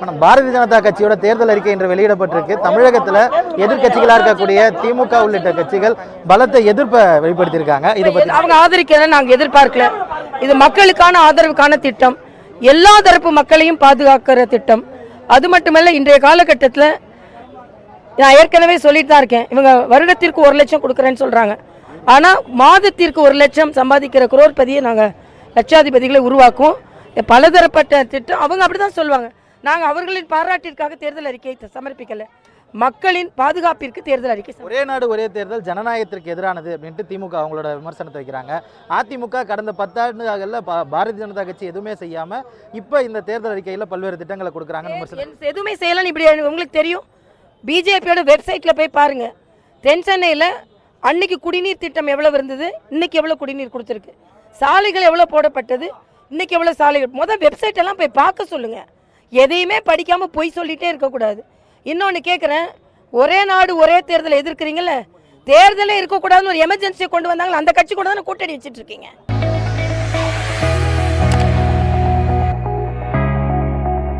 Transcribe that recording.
Madam Bharatiya Janata கட்சியோட தேர்தல் அறிக்கை இன்று வெளியிடப்பட்டிருக்கு. தமிழகத்துல எதிர்க்கட்சிகளா இருக்கக்கூடிய திமுக உள்ளிட்ட கட்சிகள் பலத்த எதிர்ப்பை வெளிப்படுத்தியிருக்காங்க. இதை பற்றி அவங்க ஆதரிக்கிறத நாங்க எதிர்பார்க்கல. இது மக்களுக்கான ஆதரவுக்கான திட்டம். எல்லா தரப்பு மக்களையும் பாதுகாக்கிற திட்டம். அது மட்டுமல்ல இன்றைய காலகட்டத்தில் நான் ஏற்கனவே சொல்லிட்டு தான் இருக்கேன். இவங்க வருடத்திற்கு ஒரு லட்சம் கொடுக்குறேன்னு சொல்கிறாங்க ஆனால் மாதத்திற்கு ஒரு லட்சம் சம்பாதிக்கிற குரோர்பதியை நாங்கள் லட்சாதிபதிகளை உருவாக்குவோம். பலதரப்பட்ட திட்டம் அவங்க அப்படிதான் சொல்லுவாங்க. நாங்க அவர்களின் பாராட்டிற்காக தேர்தல் அறிக்கையை சமர்ப்பிக்கல. மக்களின் பாதுகாப்பிற்கு தேர்தல் அறிக்கை. ஒரே நாடு ஒரே தேர்தல் ஜனநாயகத்திற்கு எதிரானது அப்படின்ட்டு திமுக அவங்களோட விமர்சனத்தை வைக்கிறாங்க. அதிமுக கடந்த பத்தாண்டுகளில் பாரதிய ஜனதா கட்சி எதுவுமே செய்யாம இப்ப இந்த தேர்தல் அறிக்கையில பல்வேறு திட்டங்களை கொடுக்குறாங்க எதுவுமே செய்யலன்னு இப்படி உங்களுக்கு தெரியும்? பிஜேபியோட வெப்சைட்ல போய் பாருங்க. தென் சென்னையில் அன்னைக்கு குடிநீர் திட்டம் எவ்வளவு இருந்தது? இன்னைக்கு எவ்வளவு குடிநீர் கொடுத்துருக்கு? சாலைகள் எவ்வளவு போடப்பட்டது? இன்னைக்கு எவ்வளவு சாலைகள்? முதல் வெப்சைட் எல்லாம் போய் பார்க்க சொல்லுங்க. எதையுமே படிக்காமல் பொய் சொல்லிகிட்டே இருக்கக்கூடாது. இன்னொன்று கேட்குறேன் ஒரே நாடு ஒரே தேர்தலை எதிர்க்கிறீங்களே தேர்தலே இருக்கக்கூடாதுன்னு ஒரு எமர்ஜென்சியை கொண்டு வந்தாங்களே அந்த கட்சி கூட தானே கூட்டணி வச்சுட்டு இருக்கீங்க?